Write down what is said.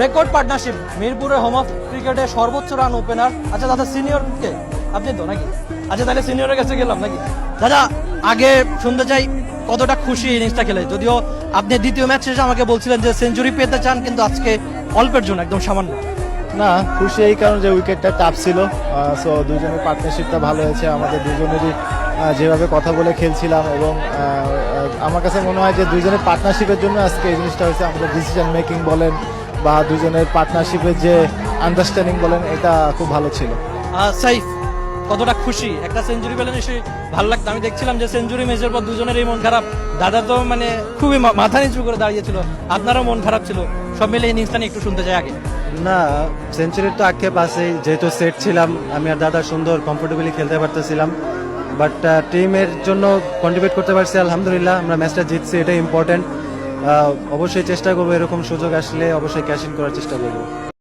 Record partnership, মিরপুরের home of ক্রিকেটের সর্বোচ্চ রান ওপেনার আচ্ছা দাদা সিনিয়র কে? আপনি তো নাকি? আচ্ছা তাহলে সিনিয়রের কাছে গেলাম নাকি? দাদা, আগে শুনতে চাই, কতটা খুশি ইনিংসটা খেলে? যদিও আপনি দ্বিতীয় ম্যাচ শেষে আমাকে বলছিলেন যে সেঞ্চুরি পেতে চান, কিন্তু আজকে অল্পের জন্য, একদম সামান্য। না, খুশি এই কারণে যে উইকেটটা টাফ ছিল। সো দুজনের পার্টনারশিপটা ভালো হয়েছে, আমাদের দুজনেরই যেভাবে কথা বলে খেলছিলাম এবং আমার কাছে মনে হয় যে দুজনের পার্টনারশিপের জন্য আজকে এই জিনিসটা হয়েছে, আমাদের ডিসিশন মেকিং বলেন বা দুজনের পার্টনারশিপের যে আন্ডারস্ট্যান্ডিং বলেন এটা খুব ভালো ছিল। সাইফ কতটা খুশি? একটা সেঞ্চুরি পেলেন এসে ভালো লাগতো। আমি দেখছিলাম যে সেঞ্চুরি ম্যাচের পর দুজনের এই মন খারাপ। দাদা তো মানে খুবই মাথা নিচু করে দাঁড়িয়েছিল। আপনারও মন খারাপ ছিল। সব মিলে ইনিংসটা একটু শুনতে চাই আগে। না সেঞ্চুরির তো আক্ষেপ আছে। যেহেতু সেট ছিলাম আমি আর দাদা সুন্দর কমফোর্টেবলি খেলতে পারতেছিলাম। বাট টিমের জন্য কন্ট্রিবিউট করতে পারছি আলহামদুলিল্লাহ। আমরা ম্যাচটা জিতছি এটাই ইম্পর্টেন্ট অবশ্যই চেষ্টা করব এরকম সুযোগ আসলে অবশ্যই ক্যাশ ইন করার চেষ্টা করব।